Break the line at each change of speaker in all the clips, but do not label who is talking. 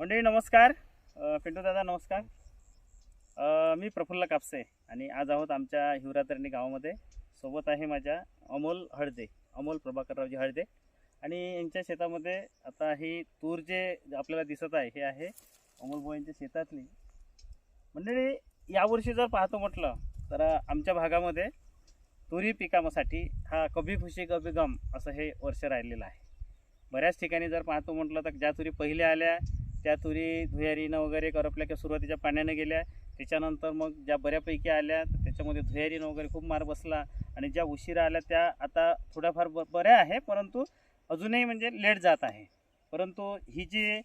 मंडळी नमस्कार. पिंटू दादा नमस्कार. मी प्रफुल्ल कापसे आणि आज आहोत आमच्या हिवरातरणी गावामध्ये. सोबत आहे माझ्या अमोल हळदे अमोल प्रभाकररावजी हळदे. आणि यांच्या शेतामध्ये आता ही तूर जे आपल्याला दिसत आहे हे आहे अमोल भाऊ यांच्या शेतातली. मंडळी यावर्षी जर पाहतो म्हटलं तर आमच्या भागामध्ये तुरी पिकामासाठी हा कभी खुशी कभी गम असं हे वर्ष राहिलेलं आहे. बऱ्याच ठिकाणी जर पाहतो म्हटलं तर ज्या तुरी पहिल्या आल्या त्या तुरी धुयारीनं वगैरे करपल्या किंवा सुरुवातीच्या पाण्यानं गेल्या. त्याच्यानंतर मग ज्या बऱ्यापैकी आल्या तर त्याच्यामध्ये धुयारीनं वगैरे खूप मार बसला. आणि ज्या उशिरा आल्या त्या आता थोड्याफार ब बऱ्या आहे परंतु अजूनही म्हणजे लेट जात आहे. परंतु ही जी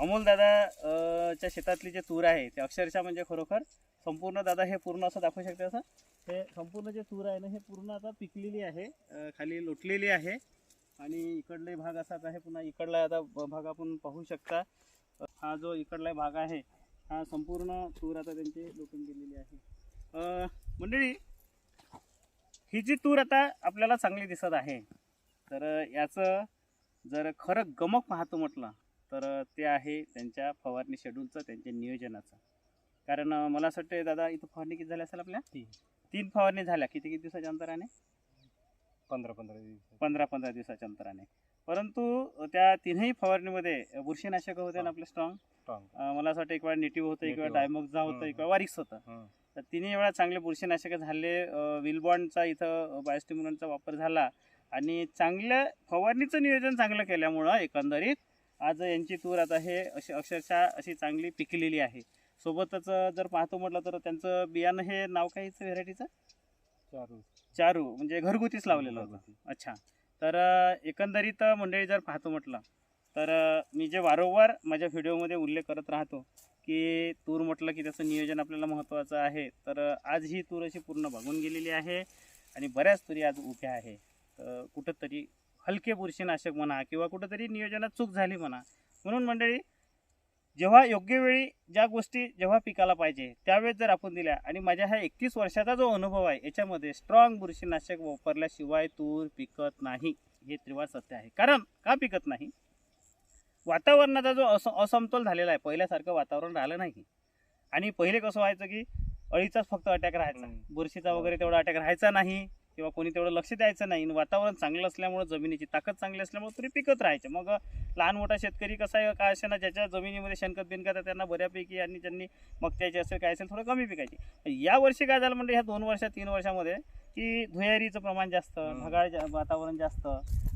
अमोलदादा च्या शेतातली जे तूर आहे ते अक्षरशः म्हणजे खरोखर संपूर्ण दादा हे पूर्ण असं दाखवू शकते असं हे संपूर्ण जे तूर आहे ना हे पूर्ण आता पिकलेली आहे. खाली लोटलेली आहे. आणि इकडले भाग असाच आहे पुन्हा इकडला आता भाग आपण पाहू शकता. हा जो इकडला भाग आहे हा संपूर्ण तूर आता त्यांची लोटून गेलेली आहे. मंडळी ही जी तूर आता आपल्याला चांगली दिसत आहे तर याचं जर खरं गमक पाहतो म्हटलं तर ते आहे त्यांच्या फवारणी शेड्यूलचं त्यांच्या नियोजनाचं. कारण मला असं वाटतं दादा इथं फवारणी किती झाली असेल आपल्या?
तीन.
तीन फवारणी झाल्या. किती किती दिवसाच्या अंतराने?
पंधरा पंधरा दिवस.
पंधरा पंधरा दिवसाच्या अंतराने. परंतु त्या तीनही फवारणीमध्ये बुरशीनाशक होते ना आपले स्ट्रॉंग मला असं वाटतं एक वेळा नेटिव्ह होतं एक वेळा. डायमोक्झा होतं. एक वेळा वारिक्स होतं. तर तिन्ही वेळा चांगले बुरशीनाशक झाले. विलबॉन्डचा इथं बायोस्टिम्युलंटचा वापर झाला. आणि चांगल्या फवारणीचं नियोजन चांगलं केल्यामुळं एकंदरीत आज यांची तूर आता हे अशी अक्षरशः अशी चांगली पिकलेली आहे. सोबतच जर पाहतो म्हटलं तर त्यांचं बियाणं हे नाव काय व्हेरायटीचं?
चारू.
चारू म्हणजे घरगुतीच लावलेलं होतं. अच्छा. तर एकंदरीत मंडळी जर पाहतो म्हटलं तर मी जे वारंवार माझ्या व्हिडिओमध्ये उल्लेख करत राहतो की तूर म्हटलं की त्याचं नियोजन आपल्याला महत्त्वाचं आहे तर आज ही तूर अशी पूर्ण भागून गेलेली आहे आणि बऱ्याच तुरी आज उभ्या आहे. तर कुठंतरी हलके बुरशीनाशक म्हणा किंवा कुठंतरी नियोजनात चूक झाली म्हणा. म्हणून मंडळी जेव्हा योग्य वेळी ज्या गोष्टी जेव्हा पिकाला पाहिजे त्यावेळेस जर आपण दिल्या आणि माझ्या ह्या एकतीस वर्षाचा जो अनुभव आहे याच्यामध्ये स्ट्रॉंग बुरशीनाशक वापरल्याशिवाय तूर पिकत नाही. हे त्रिवार सत्य आहे. कारण का पिकत नाही? वातावरणाचा जो अस असमतोल झालेला आहे पहिल्यासारखं वातावरण राहिलं नाही. आणि पहिले कसं व्हायचं की अळीचाच फक्त अटॅक राहायचा. बुरशीचा वगैरे तेवढा अटॅक राहायचा नाही. किंवा कोणी तेवढं लक्ष द्यायचं नाही. आणि वातावरण चांगलं असल्यामुळं जमिनीची ताकद चांगली असल्यामुळे तरी पिकत राहायचे. मग लहान मोठा शेतकरी कसा आहे काय असेल ना ज्याच्या जमिनीमध्ये शेणखत बिनखत आहे त्यांना बऱ्यापैकी आणि ज्यांनी मक्त्याचे असेल काय असेल थोडं कमी पिकायची. या वर्षी काय झालं म्हणजे ह्या दोन वर्षात तीन वर्षामध्ये की धुयारीचं प्रमाण जास्त. ढगाळ जा- वातावरण जास्त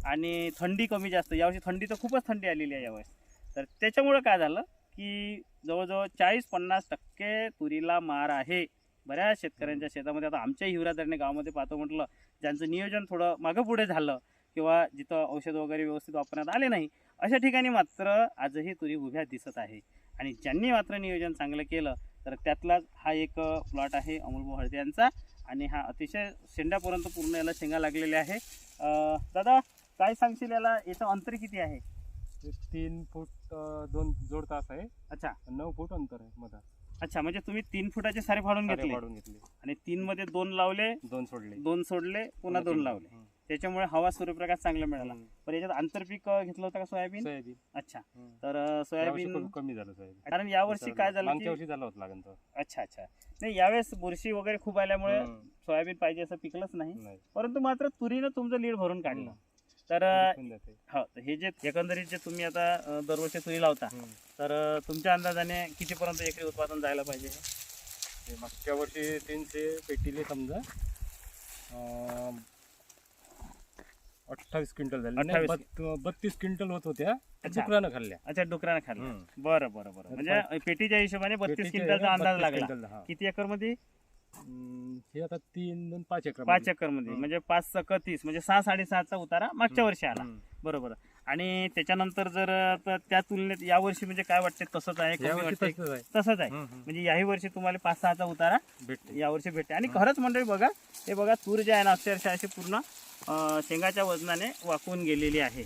आणि थंडी कमी जास्त. यावर्षी थंडी तर खूपच थंडी आलेली आहे यावेळेस तर त्याच्यामुळं काय झालं की जवळजवळ चाळीस पन्नास टक्के तुरीला मार आहे. बऱ्याच शेतकऱ्यांच्या शेतामध्ये. आता आमच्या हिवराधरणे गावामध्ये पाहतो म्हटलं ज्यांचं नियोजन थोडं मागं पुढे झालं किंवा जिथं औषध वगैरे व्यवस्थित वापरण्यात आले नाही अशा ठिकाणी मात्र आजही तुरी उभ्या दिसत आहे. आणि ज्यांनी मात्र नियोजन चांगलं केलं तर त्यातलाच हा एक प्लॉट आहे अमोल हळदे यांचा. आणि हा अतिशय शेंड्यापर्यंत पूर्ण याला शेंगा लागलेल्या आहे. दादा काय सांगशील याला? याचं अंतर किती आहे?
तीन फूट दोन जोड तास आहे.
अच्छा.
नऊ फूट अंतर आहे मधात.
अच्छा म्हणजे तुम्ही तीन फुटाचे सारे फाडून
सारे
घेतले. आणि तीन मध्ये दोन लावले
दोन सोडले.
दोन सोडले पुन्हा दोन. लावले. त्याच्यामुळे हवा सूर्यप्रकाश चांगला मिळाला. पण याच्यात आंतरपीक घेतलं होतं का सोयाबीन?
सोयाबीन.
अच्छा. तर सोयाबीन
कमी झालं सोयाबीन.
कारण यावर्षी काय झालं
मागच्या वर्षी झालं होतं तर
अच्छा अच्छा. नाही यावेळेस बुरशी वगैरे खूप आल्यामुळे. सोयाबीन पाहिजे असं पिकलंच नाही. परंतु मात्र तुरीनं तुमचं लीड भरून काढलं. तर. हो तर हे जे एकंदरीत जे तुम्ही आता अं, दरवर्षी तुरी लावता. तर अं, तुमच्या अंदाजाने कितीपर्यंत एकरी उत्पादन जायला पाहिजे
ते मागच्या वर्षी तीनशे पेटीले समजा अं, अठ्ठावीस क्विंटल झाले नाही,
28
बत- बत्तीस क्विंटल होत होत्या
अच्छा.
डुकरानं खाल्ल्या
अच्छा डुकरानं खाल्लं
हं.
बरं बरं बरं म्हणजे पेटीच्या हिशोबाने बत्तीस
पेटीचे
क्विंटलचा अंदाज
32
लागला
क्विंटल, हा.
किती
एकरमध्ये हे आता तीन दोन पाच एकर
पाच
एकरमध्ये.
म्हणजे पाच सक तीस म्हणजे सहा साडेसहाचा उतारा मागच्या वर्षी आला. बरोबर. आणि त्याच्यानंतर जर त्या तुलनेत या वर्षी म्हणजे काय वाटते तसंच आहे कमी
तसंच आहे.
म्हणजे याही वर्षी तुम्हाला पाच सहाचा उतारा
भेटते
यावर्षी भेटते आणि. खरंच मंडळी बघा हे बघा तूर जे आहे ना अक्षरशः अशी पूर्ण अं, शेंगाच्या वजनाने वाकून गेलेली आहे.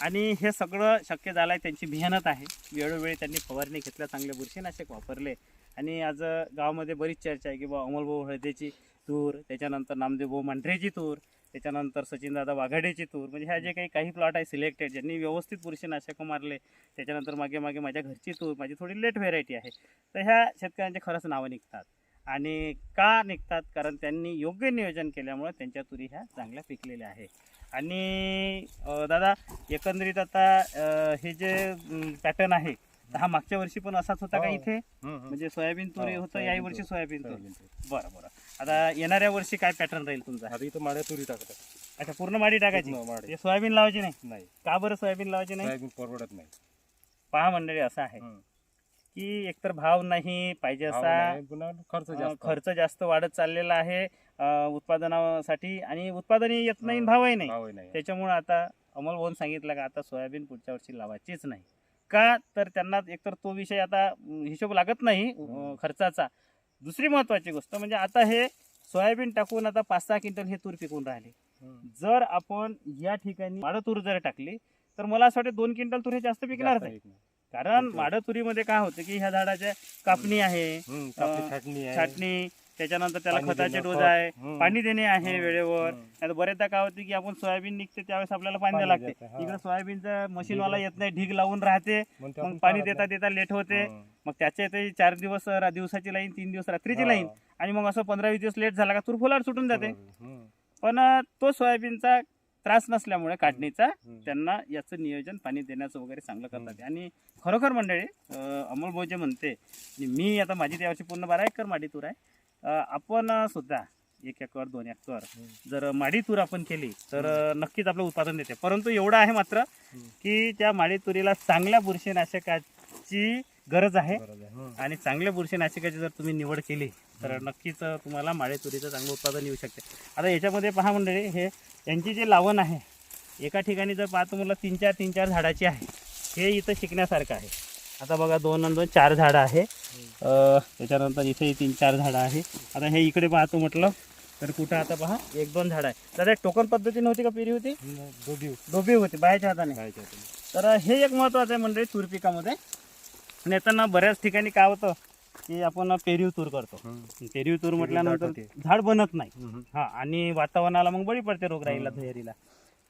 आणि हे सगळं शक्य झालं आहे त्यांची मेहनत आहे. वेळोवेळी त्यांनी फवारणी घेतल्या चांगले बुरशीनाशक वापरले. आणि आज गावामध्ये बरीच चर्चा आहे की बा अमोलभाऊ हळदेची तूर त्याच्यानंतर नामदेव भाऊ मांढरेची तूर त्याच्यानंतर सचिनदादा वाघाडेची तूर. म्हणजे ह्या जे काही काही प्लॉट आहे सिलेक्टेड ज्यांनी व्यवस्थित बुरशीनाशकं मारले त्याच्यानंतर मागे मागे माझ्या घरची तूर माझी थोडी लेट व्हेरायटी आहे. तर ह्या शेतकऱ्यांचे खरंच नावं निघतात. आणि का निघतात? कारण त्यांनी योग्य नियोजन केल्यामुळे त्यांच्या तुरी ह्या चांगल्या पिकलेल्या आहे. आणि दादा एकंदरीत आता हे जे पॅटर्न आहे तर हा मागच्या वर्षी पण असाच होता का
हो.
इथे? म्हणजे सोयाबीन तुरी
हो,
होतं याही वर्षी. सोयाबीन तूर. बरं बरं. आता येणाऱ्या वर्षी काय पॅटर्न राहील तुमचा?
आता इथं माड्या तुरी टाकतात.
अच्छा पूर्ण माडी टाकायची. हे सोयाबीन लावायची नाही?
नाही.
का बरं सोयाबीन लावायची नाही?
सोयाबीन परवडत नाही.
पहा मंडळी असं आहे
हं.
की एकतर भाव नाही पाहिजे असा
खर्च
खर्च जास्त वाढत चाललेला आहे उत्पादनासाठी. आणि उत्पादनही येत नाही
हं.
भावही नाही.
भावही नाही.
त्याच्यामुळे आता अमोल भाऊन सांगितलं का आता सोयाबीन पुढच्या वर्षी लावायचीच नाही. का तर त्यांना एकतर तो विषय आता हिशोब लागत नाही. खर्चाचा दुसरी महत्वाची गोष्ट म्हणजे आता हे सोयाबीन टाकून आता पाच सहा क्विंटल हे तूर पिकून राहिले. जर आपण या ठिकाणी माडं तूर जर टाकली तर मला असं वाटतं दोन क्विंटल तूर हे जास्त पिकणार नाही. कारण. माडं तुरीमध्ये काय होतं की ह्या झाडाच्या कापणी आहे
छाटणी
त्याच्यानंतर त्याला
पाणी
खताचे
देणं,
डोस
खत.
आहे. पाणी देणे आहे. वेळेवर
हं.
आता बरेचदा काय होते की आपण सोयाबीन निघते त्यावेळेस आपल्याला पाणी द्यावं
पाणी
लागते
द्यायचं, हा.
इकडे सोयाबीनचं मशीनवाला येत नाही ढीग लावून राहते
मग
पाणी देता
नाही.
देता लेट होते
हं.
मग त्याच्या ते चार दिवस रा- दिवसाची लाईन तीन दिवस रात्रीची
हा.
लाईन आणि मग असं पंधरा वीस दिवस लेट झाला का तूर फुलावर सुटून जाते. पण अं, तो सोयाबीनचा त्रास नसल्यामुळे काढणीचा. त्यांना याचं नियोजन पाणी देण्याचं वगैरे चांगलं करतात. आणि खरोखर मंडळी अं, अमोल भाऊ जे म्हणते आणि मी आता माझी त्या वर्षी पूर्ण बारा एकर माडी तूर आहे आपण सुद्धा एक एकर दोन एकर. जर माडी तूर आपण केली तर नक्कीच आपलं उत्पादन देते. परंतु एवढं आहे मात्र. की त्या माडी तुरीला चांगल्या बुरशीनाशकाची गरज आहे. आणि चांगल्या बुरशीनाशकाची जर तुम्ही निवड केली तर नक्कीच तुम्हाला माडे तुरीचं चांगलं उत्पादन येऊ शकते. आता याच्यामध्ये पहा मंडळी हे यांची जी लावण आहे एका ठिकाणी जर पाहतो मला तीन चार तीन चार झाडाची आहे. हे इथं शिकण्यासारखं आहे. आता बघा दोन आणि दोन चार झाडं आहे त्याच्यानंतर इथे तीन चार झाडं आहे आता हे इकडे पाहतो म्हटलं तर कुठं आता पहा एक दोन झाडं आहे दादा टोकन पद्धतीने होती का पेरी होती.
दोघी
डोबी होती बायाच्या हाताने. तर हे एक महत्त्वाचं आहे मंडळी तूर पिकामध्ये येताना बऱ्याच ठिकाणी काय होतं की आपण पेरीव तूर करतो. पेरीव तूर म्हटल्यानंतर. झाड बनत नाही
हं.
आणि वातावरणाला मग बळी पडते रोगराईला. धैर्याला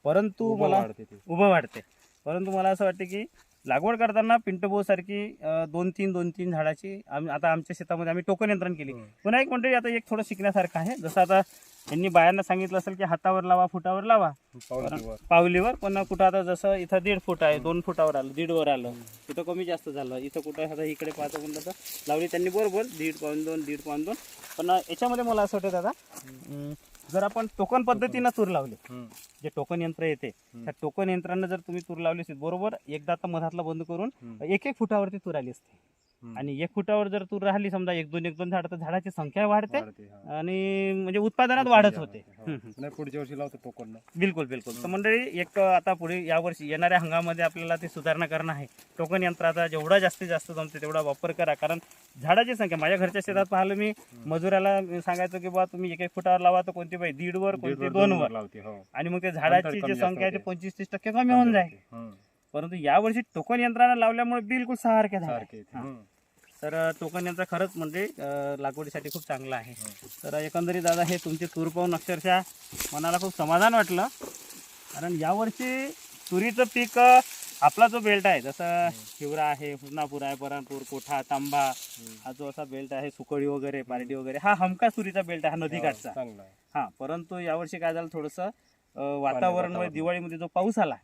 परंतु मला. उभं वाढते परंतु मला असं वाटतं की लागवड करताना पिंटोबो सारखी दोन तीन दोन तीन झाडाची आम्ही आता आमच्या शेतामध्ये आम्ही टोकन यंत्रण केली. पुन्हा एक मंडळी आता एक थोडं शिकण्यासारखं आहे. जसं आता यांनी बायांना सांगितलं असेल की हातावर लावा फुटावर लावा.
पावलावर.
पण कुठं आता जसं इथं दीड फूट आहे दोन फुटावर आलं दीड वर आलं. इथं कमी जास्त झालं. इथं कुठं आता इकडे पाहतो म्हणलं तर लावली त्यांनी बरोबर दीड पाऊन दोन दीड पाऊन दोन. पण याच्यामध्ये मला असं वाटतं दादा जर आपण टोकन पद्धतीनं तूर लावली. जे टोकन यंत्र येते त्या टोकन यंत्रानं जर तुम्ही तूर लावली असेल बरोबर एकदा आता मधातला बंद करून. एक एक फुटावरती तूर आली असते. आणि एक फुटावर जर तूर राहिली समजा एक दोन एक दोन झाड तर झाडाची संख्या वाढते
वाढते, हा.
आणि म्हणजे उत्पादनात वाढत होते.
हो. नाही पुढच्या वर्षी लावतो टोकन
बिलकुल बिलकुल. तर मंडळी एक आता पुढे या वर्षी येणाऱ्या हंगामध्ये आपल्याला ती सुधारणा करणं आहे. टोकन यंत्राचा जेवढा जास्तीत जास्त जमते तेवढा वापर करा. कारण झाडाची संख्या माझ्या घरच्या शेतात पाहिलं मी मजुराला मी सांगायचो की बा तुम्ही एक एक फुटावर लावा तर कोणती बाई दीड वर कोणती दोन वर
लावते हो.
आणि मग ते झाडाची जी
जास्त
संख्या आहे ती.
होते.
पंचवीस तीस टक्के कमी होऊन जाईल. परंतु यावर्षी टोकन यंत्रानं लावल्यामुळे बिलकुल सारखे झाले.
सारखे.
तर टोकन यंत्र खरंच म्हणजे लागवडीसाठी खूप चांगलं आहे
हं.
तर एकंदरीत दादा हे तुमचे तूर पाहून अक्षरशः मनाला खूप समाधान वाटलं कारण यावर्षी तुरीचं पीक आपला जो बेल्ट आहे जसं हिवरा आहे हुजनापूर आहे बरानपूर कोठा तांबा हा जो असा बेल्ट आहे सुकळी वगैरे पारडी वगैरे हा हमखास तुरीचा बेल्ट आहे हा नदीकाठचा. हा परंतु यावर्षी काय झालं थोडंसं वातावरणमुळे
वातावरण.
दिवाळीमध्ये जो पाऊस आला.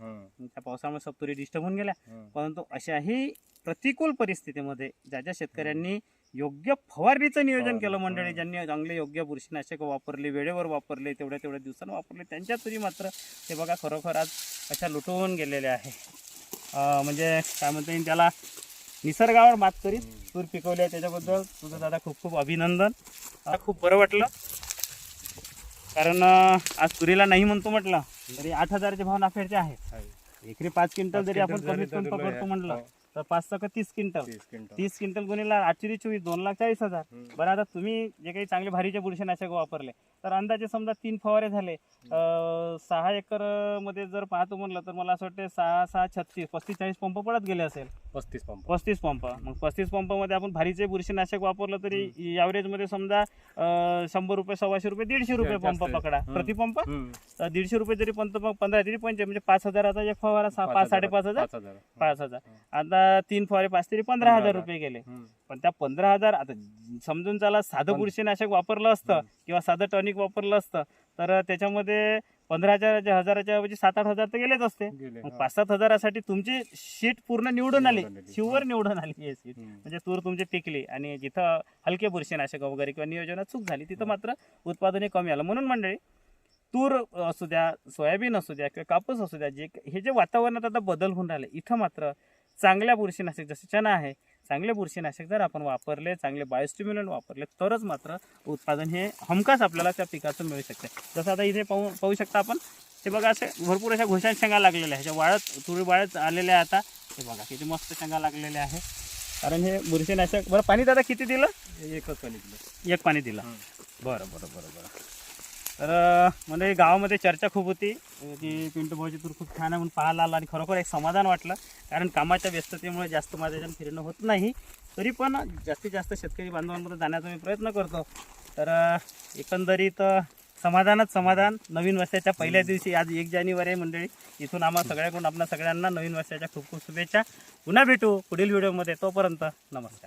त्या पावसामुळे सब तुरी डिस्टर्ब होऊन गेल्या. परंतु अशाही प्रतिकूल परिस्थितीमध्ये ज्या ज्या शेतकऱ्यांनी योग्य फवारणीचं नियोजन केलं मंडळी. ज्यांनी चांगले योग्य बुरशीनाशक वापरले वेळेवर वापरले तेवढ्या तेवढ्या दिवसांनी वापरले त्यांच्या तुरी मात्र ते बघा खरोखर आज अशा लुटवून गेलेल्या आहे म्हणजे काय म्हणता येईल त्याला निसर्गावर मात करीत तूर पिकवली आहे त्याच्याबद्दल तुझं दादा खूप खूप अभिनंदन मला खूप बरं वाटलं कारण आज तुरीला नाही म्हणतो म्हटलं तरी आठ हजारचे भाव नाफेडचे आहेत
आहे.
एकरी पाच क्विंटल जरी आपण कमीत कमी पकडतो म्हटलं
आहे.
तर पाच सक तीस क्विंटल.
तीस क्विंटल.
तीस क्विंटल गुणिला आठशे चोवीस दोन लाख चाळीस हजार. बरं आता तुम्ही जे काही चांगले भारीचे बुरशीनाशक वापरले तर अंदाजे समजा तीन फवारे झाले. सहा एकरमध्ये जर पाहतो म्हणलं तर मला असं वाटतं सहा सहा छत्तीस पस्तीस चाळीस पंप पडत गेले असेल.
पस्तीस पंप.
पस्तीस पंप. मग पस्तीस पंपामध्ये आपण भारीचे बुरशीनाशक वापरलं तरी ॲव्हरेजमध्ये समजा शंभर रुपये सव्वाशे रुपये दीडशे रुपये पंप. पकडा.
हम्म.
प्रति पंप?
हम्म.
तर दीडशे रुपये जरी पंप पंधरा तरी पंच म्हणजे पाच हजाराचा एक फवारा पाच साडेपाच हजार?
पाच हजार.
पाच हजार. आता तीन फवारे पाच तरी पंधरा हजार रुपये गेले. पण त्या पंधरा हजार आता समजून चला साधं बुरशीनाशक वापरलं असतं. किंवा साधं टॉनिक वापरलं असतं तर त्याच्यामध्ये पंधराच्या हजाराच्या ऐवजी सात आठ हजार तर गेलेच असते. पाच सात हजारासाठी तुमची शीट पूर्ण निवडून आली. शिवर निवडून आली
हम्म.
म्हणजे तूर तुमची पिकली आणि जिथं हलके बुरशीनाशक वगैरे किंवा नियोजनात चूक झाली तिथं. मात्र उत्पादन कमी आलं म्हणून मंडळी तूर असू द्या सोयाबीन असू द्या किंवा कापूस असू द्या जे हे जे वातावरणात आता बदल होऊन राहिले इथं मात्र चांगल्या बुरशीनाशक जसे चणा आहे चांगले बुरशीनाशक जर आपण वापरले चांगले बायोस्टिम्युलंट वापरले तरच मात्र उत्पादन हे हमखास आपल्याला त्या पिकाचं मिळू शकते. जसं आता इथे पाहू पाहू शकता आपण हे बघा असे भरपूर अशा घोषात शेंगा लागलेल्या आहे ह्याच्या वाळत तुरी वाळत आलेल्या आहे आता. हे बघा किती मस्त शेंगा लागलेल्या आहे कारण हे बुरशीनाशक बरं पाणी दादा किती दिलं?
एकच पाणी दिलं.
एक पाणी दिलं. बरं बरं बरं बरं. तर म्हणजे गावामध्ये चर्चा खूप होती. की पिंटू भाऊची तूर खूप छान आहे म्हणून पाहायला आला आणि खरोखर एक समाधान वाटलं. कारण कामाच्या व्यस्ततेमुळे जास्त माझ्या याच्यानं फिरणं होत नाही. तरी पण जास्तीत जास्त शेतकरी बांधवांमध्ये जाण्याचा मी प्रयत्न करतो. तर एकंदरीत समाधानच समाधान. नवीन वर्षाच्या पहिल्या दिवशी आज एक जानेवारी आहे मंडळी. इथून आम्हा सगळ्याकडून आपल्या सगळ्यांना नवीन वर्षाच्या खूप खूप शुभेच्छा. पुन्हा भेटू पुढील व्हिडिओमध्ये. तोपर्यंत नमस्कार.